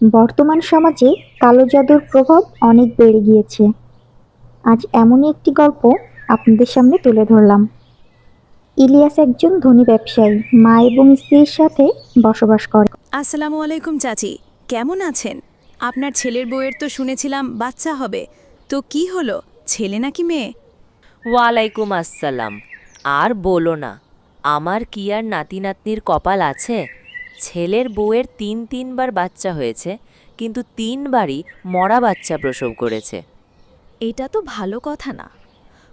বর্তমান সমাজে কালো জাদুর প্রভাব অনেক বেড়ে গিয়েছে। আজ এমনই একটি গল্প আপনাদের সামনে তুলে ধরলাম। ইলিয়াস একজন ধনী ব্যবসায়ী মা এবং স্ত্রীর সাথে বসবাস করে। আসসালামু আলাইকুম চাচি কেমন আছেন? আপনার ছেলের বউয়ের তো শুনেছিলাম বাচ্চা হবে। তো কি হলো ছেলে নাকি মেয়ে? ওয়ালাইকুম আসসালাম। আর বলো না আমার কি আর নাতি নাতনির কপাল আছে? ছেলের বউয়ের তিন তিনবার বাচ্চা হয়েছে কিন্তু তিনবারই মরা বাচ্চা প্রসব করেছে। এটা তো ভালো কথা না।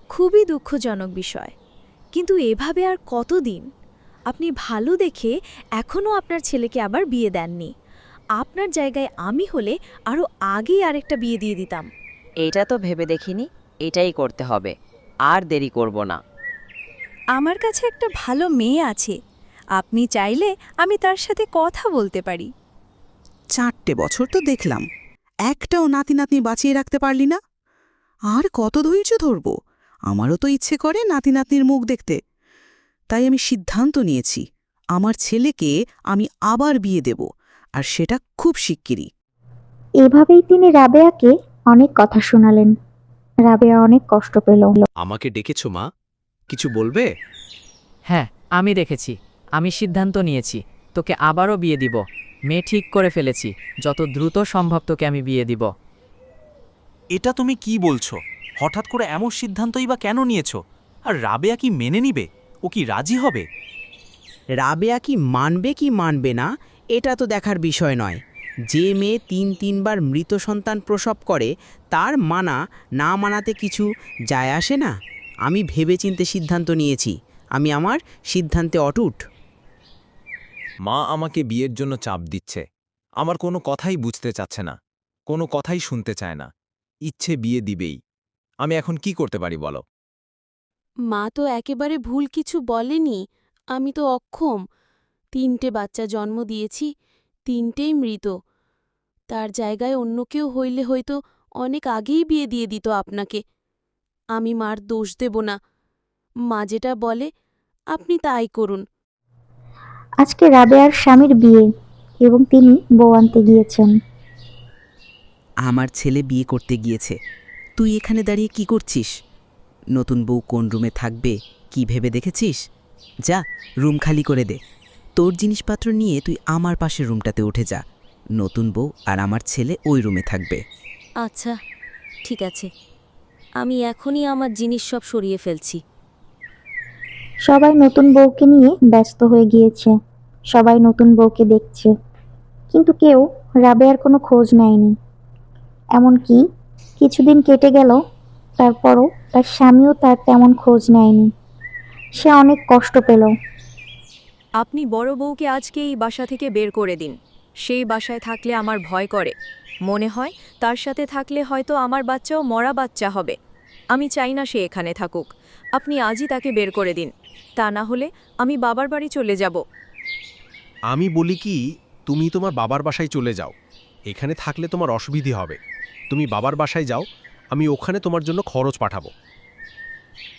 খুবই দুঃখজনক বিষয়। কিন্তু এভাবে আর কতদিন? আপনি ভালো দেখে এখনও আপনার ছেলেকে আবার বিয়ে দেননি। আপনার জায়গায় আমি হলে আরও আগেই আরেকটা বিয়ে দিয়ে দিতাম। এটা তো ভেবে দেখিনি এটাই করতে হবে। আর দেরি করব না। আমার কাছে একটা ভালো মেয়ে আছে আপনি চাইলে আমি তার সাথে কথা বলতে পারি। চারটে বছর তো দেখলাম। একটাও নাতি নাতনি বাঁচিয়ে রাখতে পারলি না। আর কত ধৈর্য ধরব? আমারও তো ইচ্ছে করে নাতি নাতনির মুখ দেখতে। তাই আমি সিদ্ধান্ত নিয়েছি আমার ছেলেকে আমি আবার বিয়ে দেব আর সেটা খুব শিগগিরই। এভাবেই তিনি রাবেয়াকে অনেক কথা শোনালেন। রাবেয়া অনেক কষ্ট পেল। আমাকে ডেকেছো মা? কিছু বলবে? হ্যাঁ আমি দেখেছি। আমি সিদ্ধান্ত নিয়েছি তোকে আবারও বিয়ে দিব। মেয়ে ঠিক করে ফেলেছি যত দ্রুত সম্ভব তোকে আমি বিয়ে দিব। এটা তুমি কি বলছো? হঠাৎ করে এমন সিদ্ধান্তই বা কেন নিয়েছো? আর রাবেয়া কি মেনে নিবে? ও কি রাজি হবে? রাবেয়া কি মানবে কি মানবে না এটা তো দেখার বিষয় নয়। যে মেয়ে তিন তিনবার মৃত সন্তান প্রসব করে তার মানা না মানাতে কিছু যায় আসে না। আমি ভেবেচিন্তে সিদ্ধান্ত নিয়েছি। আমি আমার সিদ্ধান্তে অটুট। মা আমাকে বিয়ের জন্য চাপ দিচ্ছে। আমার কোনো কথাই বুঝতে চাচ্ছে না, কোনো কথাই শুনতে চায় না। ইচ্ছে বিয়ে দিবেই। আমি এখন কি করতে পারি বলো? মা তো একেবারে ভুল কিছু বলেনি, আমি তো অক্ষম। তিনটে বাচ্চা জন্ম দিয়েছি, তিনটেই মৃত। তার জায়গায় অন্য কেউ হইলে হয়তো অনেক আগেই বিয়ে দিয়ে দিত আপনাকে। আমি মার দোষ দেব না। মা যেটা বলে, আপনি তাই করুন। আজকে রাবেয়ার স্বামীর বিয়ে এবং তিনি বউ আনতে গিয়েছেন। আমার ছেলে বিয়ে করতে গিয়েছে। তুই এখানে দাঁড়িয়ে কি করছিস? নতুন বউ কোন রুমে থাকবে কি ভেবে দেখেছিস? যা রুম খালি করে দে। তোর জিনিসপত্র নিয়ে তুই আমার পাশের রুমটাতে উঠে যা। নতুন বউ আর আমার ছেলে ওই রুমে থাকবে। আচ্ছা ঠিক আছে। আমি এখনই আমার জিনিস সব সরিয়ে ফেলছি। সবাই নতুন বউকে নিয়ে ব্যস্ত হয়ে গিয়েছে। সবাই নতুন বউকে দেখছে। কিন্তু কেউ রাবেয়ার কোনো খোঁজ নেয়নি। এমনকি কিছুদিন কেটে গেল, তারপরও তার স্বামীও তার তেমন খোঁজ নেয়নি। সে অনেক কষ্ট পেল। আপনি বড় বউকে আজকে এই বাসা থেকে বের করে দিন। সেই বাসায় থাকলে আমার ভয় করে। মনে হয় তার সাথে থাকলে হয়তো আমার বাচ্চাও মরা বাচ্চা হবে। আমি চাই না সে এখানে থাকুক। আপনি আজই তাকে বের করে দিন। তা না হলে আমি বাবার বাড়ি চলে যাব। আমি বলি কি তুমি তোমার বাবার বাসায় চলে যাও। এখানে থাকলে তোমার অসুবিধে হবে। তুমি বাবার বাসায় যাও আমি ওখানে তোমার জন্য খরচ পাঠাবো।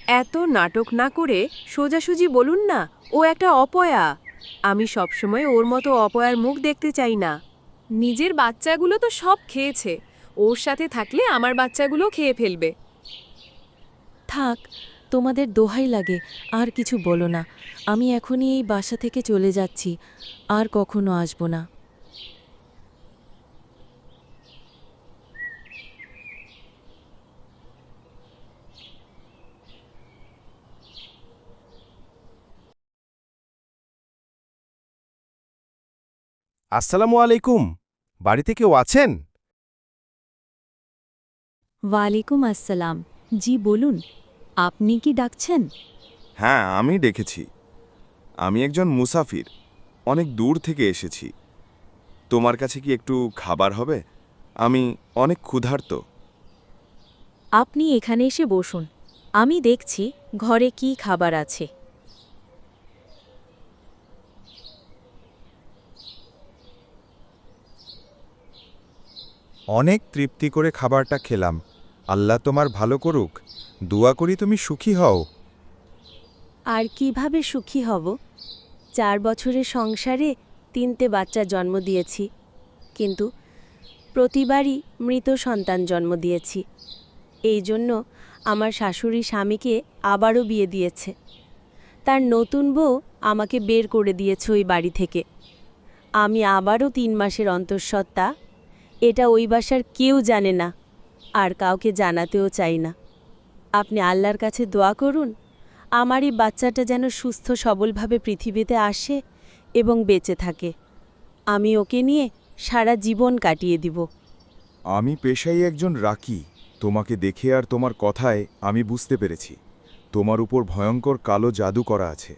এত নাটক না করে সোজাসুজি বলুন না ও একটা অপয়া। আমি সবসময় ওর মতো অপয়ার মুখ দেখতে চাই না। নিজের বাচ্চাগুলো তো সব খেয়েছে। ওর সাথে থাকলে আমার বাচ্চাগুলো খেয়ে ফেলবে। থাক তোমাদের দোহাই লাগে আর কিছু বলো না। আমি এখনই এই বাসা থেকে চলে যাচ্ছি আর কখনো আসব না। আসসালামু আলাইকুম। বাড়িতে কেউ আছেন? ওয়ালাইকুম আসসালাম। জি বলুন। আপনি কি ডাকছেন? হ্যাঁ আমি ডেকেছি। আমি একজন মুসাফির। অনেক দূর থেকে এসেছি। তোমার কাছে কি একটু খাবার হবে? আমি অনেক ক্ষুধার্ত। আপনি এখানে এসে বসুন। আমি দেখছি ঘরে কি খাবার আছে। অনেক তৃপ্তি করে খাবারটা খেলাম। আল্লাহ তোমার ভালো করুক। দোয়া করি তুমি সুখী হও। আর কীভাবে সুখী হব? চার বছরের সংসারে তিনটে বাচ্চা জন্ম দিয়েছি। কিন্তু প্রতিবারই মৃত সন্তান জন্ম দিয়েছি। এই জন্য আমার শাশুড়ি স্বামীকে আবারও বিয়ে দিয়েছে। তার নতুন বউ আমাকে বের করে দিয়েছে ওই বাড়ি থেকে। আমি আবারও তিন মাসের অন্তঃসত্ত্বা। এটা ওই বাসার কেউ জানে না। আর কাউকে জানাতেও চাই না। আপনি আল্লাহর কাছে দোয়া করুন আমার এই বাচ্চাটা যেন সুস্থ সবলভাবে পৃথিবীতে আসে এবং বেঁচে থাকে। আমি ওকে নিয়ে সারা জীবন কাটিয়ে দিব। আমি পেশাই একজন রাকি। তোমাকে দেখে আর তোমার কথায় আমি বুঝতে পেরেছি। তোমার উপর ভয়ঙ্কর কালো জাদু করা আছে।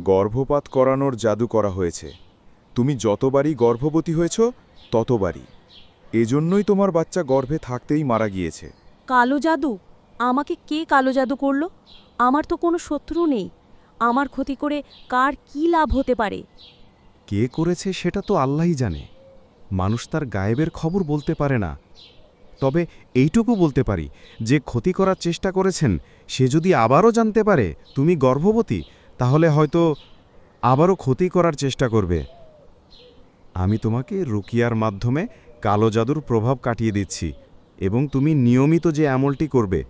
গর্ভপাত করানোর জাদু করা হয়েছে। তুমি যতবারই গর্ভবতী হয়েছ ততবারই। এজন্যই তোমার বাচ্চা গর্ভে থাকতেই মারা গিয়েছে। কালো জাদু? আমাকে কে কালো জাদু করল? আমার তো কোনো শত্রু নেই। আমার ক্ষতি করে কার কি লাভ হতে পারে? কে করেছে সেটা তো আল্লাহই জানে। মানুষ তার গায়েবের খবর বলতে পারে না। তবে এইটুকু বলতে পারি, যে ক্ষতি করার চেষ্টা করেছেন, সে যদি আবারও জানতে পারে, তুমি গর্ভবতী, তাহলে হয়তো আবারও ক্ষতি করার চেষ্টা করবে। আমি তোমাকে রুকিয়ার মাধ্যমে কালো জাদুর প্রভাব কাটিয়ে দিচ্ছি, এবং তুমি নিয়মিত যে আমলটি করবে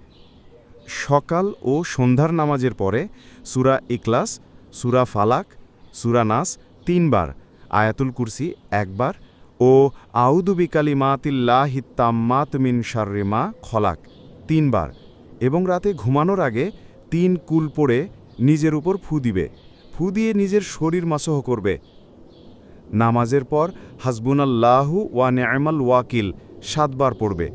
সকাল ও সন্ধ্যার নামাজের পরে সুরা ইকলাস সুরা ফালাক, সুরা নাস তিনবার, আয়াতুল কুরসি একবার ও আউদুবি কালিমাতিল্লাহি তাম্মাত মিন শাররিমা খলাক তিনবার এবং রাতে ঘুমানোর আগে তিন কুল পড়ে নিজের উপর ফু দিবে। ফু দিয়ে নিজের শরীর মাসহ করবে। নামাজের পর হাসবুনাল্লাহু ওয়া নেয়মাল ওয়াকিল সাতবার পড়বে।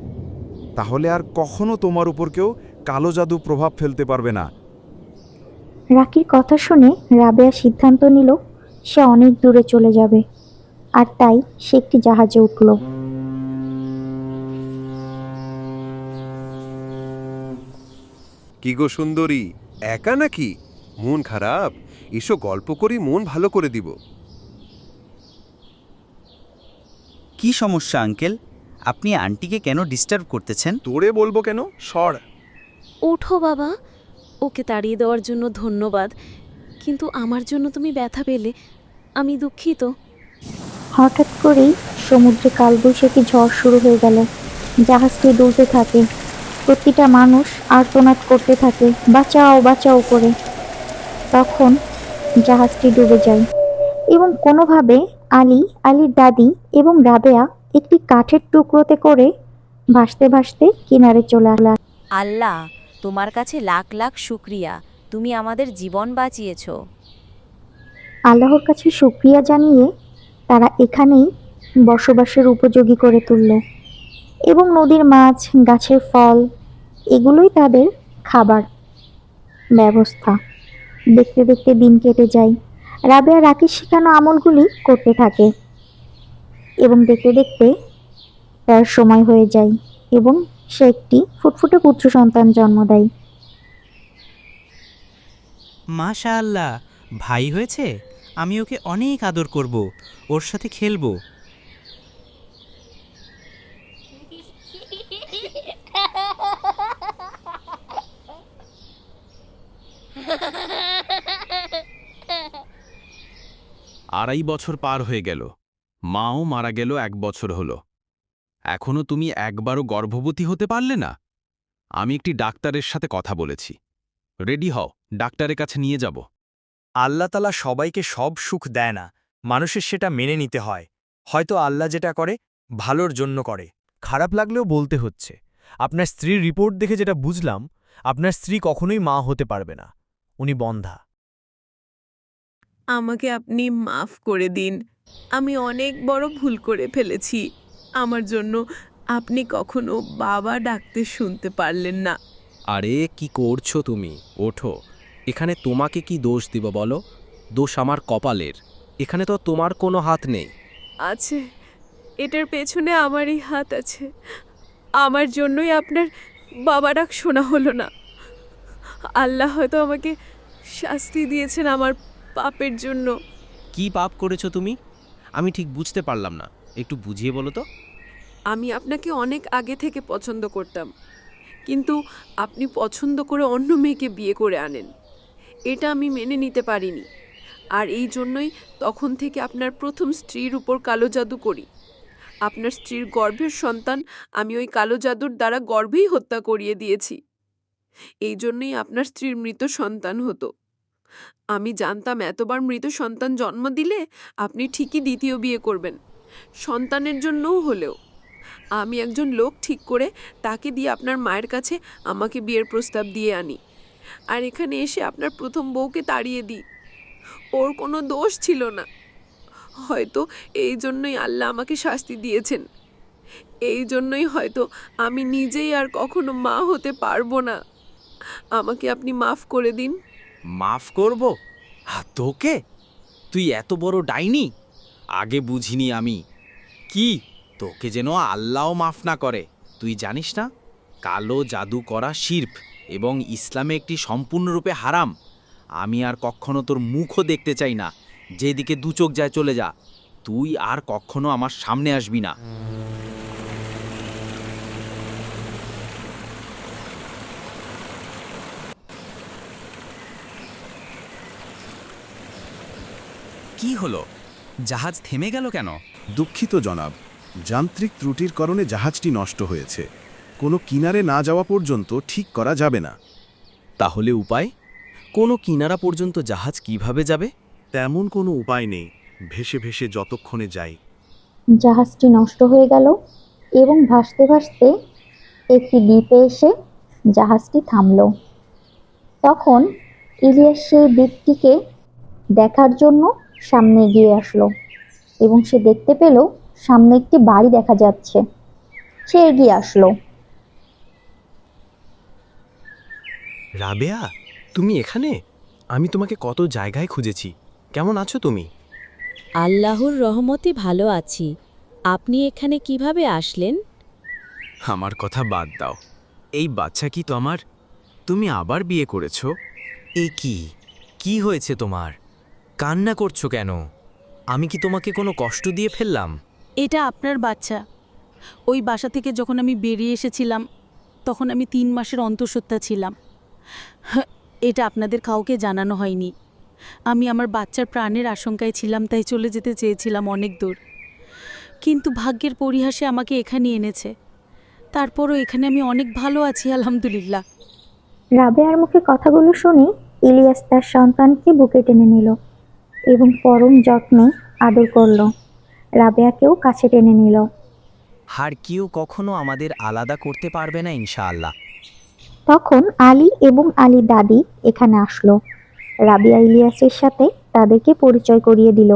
তাহলে আর কখনও তোমার উপর কেউ কালো জাদু প্রভাব ফেলতে পারবে না। রাকির কথা শুনে রাবেয়া সিদ্ধান্ত নিল সে অনেক দূরে চলে যাবে। আর তাই সে একটি জাহাজে উঠল। কি গো সুন্দরী একা নাকি? মন খারাপ? এসো গল্প করি মন ভালো করে দিব। কি সমস্যা আঙ্কেল? আপনি আন্টিকে কেন ডিস্টার্ব করতেছেন? তোরে বলব কেন? সর। ওঠো বাবা। ওকে তাড়িয়ে দেওয়ার জন্য ধন্যবাদ। কিন্তু আমার জন্য তুমি ব্যথা পেলে। আমি দুঃখিত। হঠাৎ করেই সমুদ্রে কালবৈশাখী ঝড় শুরু হয়ে গেল। জাহাজটি দুলতে থাকে। প্রতিটা মানুষ আর্তনাদ করতে থাকে। বাঁচাও বাঁচাও করে। তখন জাহাজটি ডুবে যায়। এবং কোনোভাবে আলী আলীর দাদি এবং রাবেয়া একটি কাঠের টুকরোতে করে ভাসতে ভাসতে কিনারে চলে আলা আল্লাহ তোমার কাছে লাখ লাখ শুক্রিয়া, তুমি আমাদের জীবন বাঁচিয়েছ। আল্লাহর কাছে শুক্রিয়া জানিয়ে তারা এখানেই বসবাসের উপযোগী করে তুলল এবং নদীর মাছ, গাছের ফল, এগুলোই তাদের খাবার ব্যবস্থা। দেখতে দেখতে দিন কেটে যায়। রাবেয়া রাকির শেখানো আমলগুলি করতে থাকে এবং দেখতে দেখতে তার সময় হয়ে যায় এবং সে একটি ফুটফুটে পুত্র সন্তান জন্ম দেয়। মাশা আল্লাহ ভাই হয়েছে? আমি ওকে অনেক আদর করব ওর সাথে খেলব। আড়াই বছর পার হয়ে গেল। মাও মারা গেল এক বছর হলো। এখনও তুমি একবারও গর্ভবতী হতে পারলে না? আমি একটি ডাক্তারের সাথে কথা বলেছি। রেডি হও ডাক্তারের কাছে নিয়ে যাব। আল্লাহ তালা সবাইকে সব সুখ দেয় না মানুষের সেটা মেনে নিতে হয়। হয়তো আল্লাহ যেটা করে ভালোর জন্য করে। খারাপ লাগলেও বলতে হচ্ছে। আপনার স্ত্রীর রিপোর্ট দেখে যেটা বুঝলাম আপনার স্ত্রী কখনোই মা হতে পারবে না। উনি বন্ধা। আমাকে আপনি মাফ করে দিন। আমি অনেক বড় ভুল করে ফেলেছি। আমার জন্য আপনি কখনো বাবা ডাকতে শুনতে পারলেন না। আরে কি করছ তুমি? ওঠো। এখানে তোমাকে কি দোষ দিব বলো? দোষ আমার কপালের। এখানে তো তোমার কোনো হাত নেই। আছে। এটার পেছনে আমারই হাত আছে। আমার জন্যই আপনার বাবা ডাক শোনা হলো না। আল্লাহ হয়তো আমাকে শাস্তি দিয়েছেন আমার পাপের জন্য। কি পাপ করেছ তুমি? আমি ঠিক বুঝতে পারলাম না। একটু বুঝিয়ে বলো তো। আমি আপনাকে অনেক আগে থেকে পছন্দ করতাম, কিন্তু আপনি পছন্দ করে অন্য মেয়েকে বিয়ে করে আনেন। এটা আমি মেনে নিতে পারিনি, আর এই জন্যই তখন থেকে আপনার প্রথম স্ত্রীর উপর কালো জাদু করি। আপনার স্ত্রীর গর্ভের সন্তান আমি ওই কালো জাদুর দ্বারা গর্ভেই হত্যা করিয়ে দিয়েছি। এই জন্যই আপনার স্ত্রীর মৃত সন্তান হতো। আমি জানতাম এতবার মৃত সন্তান জন্ম দিলে আপনি ঠিকই দ্বিতীয় বিয়ে করবেন। সন্তানের জন্যও হলেও। আমি একজন লোক ঠিক করে তাকে দিয়ে আপনার মায়ের কাছে আমাকে বিয়ের প্রস্তাব দিয়ে আনি। আর এখানে এসে আপনার প্রথম বউকে তাড়িয়ে দিই। ওর কোনো দোষ ছিল না। হয়তো এই জন্যই আল্লাহ আমাকে শাস্তি দিয়েছেন। এই জন্যই হয়তো আমি নিজেই আর কখনো মা হতে পারব না। আমাকে আপনি মাফ করে দিন। মাফ করব? তোকে? তুই এত বড় ডাইনি? আগে বুঝিনি আমি। কি? তোকে যেন আল্লাহও মাফ না করে। তুই জানিস না? কালো জাদু করা শির্প এবং ইসলামে একটি সম্পূর্ণরূপে হারাম। আমি আর কখনো তোর মুখও দেখতে চাই না। যেদিকে দু চোখ যায় চলে যা। তুই আর কখনো আমার সামনে আসবি না। কি হলো? জাহাজ থেমে গেল কেন? দুঃখিত জনাব। যান্ত্রিক ত্রুটির কারণে জাহাজটি নষ্ট হয়েছে। কোনো কিনারে না যাওয়া পর্যন্ত ঠিক করা যাবে না। তাহলে উপায়? কোনো কিনারা পর্যন্ত জাহাজ কীভাবে যাবে? তেমন কোনো উপায় নেই। ভেসে ভেসে যতক্ষণে যাই। জাহাজটি নষ্ট হয়ে গেল এবং ভাসতে ভাসতে একটি দ্বীপে এসে জাহাজটি থামল। তখন ইলিয়াস সেই দ্বীপটিকে দেখার জন্য সামনে এগিয়ে আসলো এবং সে দেখতে পেল সামনে একটি বাড়ি দেখা যাচ্ছে। সে এগিয়ে আসলো। রাবেয়া তুমি এখানে? আমি তোমাকে কত জায়গায় খুঁজেছি। কেমন আছো তুমি? আল্লাহর রহমতে ভালো আছি। আপনি এখানে কীভাবে আসলেন? আমার কথা বাদ দাও। এই বাচ্চা কি তোমার? তুমি আবার বিয়ে করেছ? এ কি? কি হয়েছে তোমার? কান্না করছ কেন? আমি কি তোমাকে কোনো কষ্ট দিয়ে ফেললাম? এটা আপনার বাচ্চা। ওই বাসা থেকে যখন আমি বেরিয়ে এসেছিলাম তখন আমি তিন মাসের অন্তঃসত্ত্বা ছিলাম। হ্যাঁ, এটা আপনাদের কাউকে জানানো হয়নি। আমি আমার বাচ্চার প্রাণের আশঙ্কায় ছিলাম তাই চলে যেতে চেয়েছিলাম অনেক দূর। কিন্তু ভাগ্যের পরিহাসে আমাকে এখানে এনেছে। তারপরও এখানে আমি অনেক ভালো আছি আলহামদুলিল্লাহ। রাবেয়ার মুখে কথাগুলো শুনে ইলিয়াস তার সন্তানকে বুকে টেনে নিল। এবং পরম যত্নে আদর করল। রাবেয়াকেও কাছে টেনে নিল। আর কেউ কখনো আমাদের আলাদা করতে পারবে না ইনশাআল্লাহ। তখন আলী এবং আলী দাদি এখানে আসলো। রাবিয়া ইলিয়াসের সাথে তাদেরকে পরিচয় করিয়ে দিল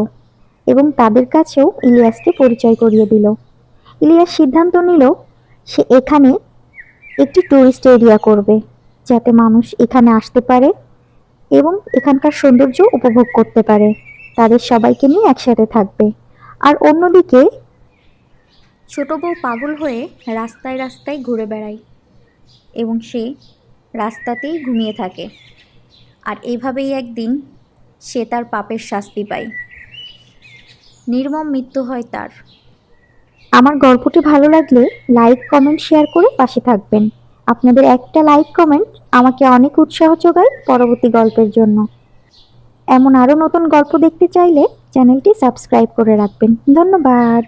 এবং তাদের কাছেও ইলিয়াসকে পরিচয় করিয়ে দিল। ইলিয়াস সিদ্ধান্ত নিল সে এখানে একটি টুরিস্ট এরিয়া করবে যাতে মানুষ এখানে আসতে পারে এবং এখানকার সৌন্দর্য উপভোগ করতে পারে। তাদের সবাইকে নিয়ে একসাথে থাকবে। আর অন্যদিকে ছোট বউ পাগল হয়ে রাস্তায় রাস্তায় ঘুরে বেড়ায় এবং সে রাস্তাতেই ঘুমিয়ে থাকে। আর এভাবেই একদিন সে তার পাপের শাস্তি পায়। নির্মম মৃত্যু হয় তার। আমার গল্পটি ভালো লাগলে লাইক, কমেন্ট, শেয়ার করে পাশে থাকবেন। আপনাদের একটা লাইক কমেন্ট আমাকে অনেক উৎসাহ যোগায় পরবর্তী গল্পের জন্য। এমন আরও নতুন গল্প দেখতে চাইলে চ্যানেলটি সাবস্ক্রাইব করে রাখবেন। ধন্যবাদ।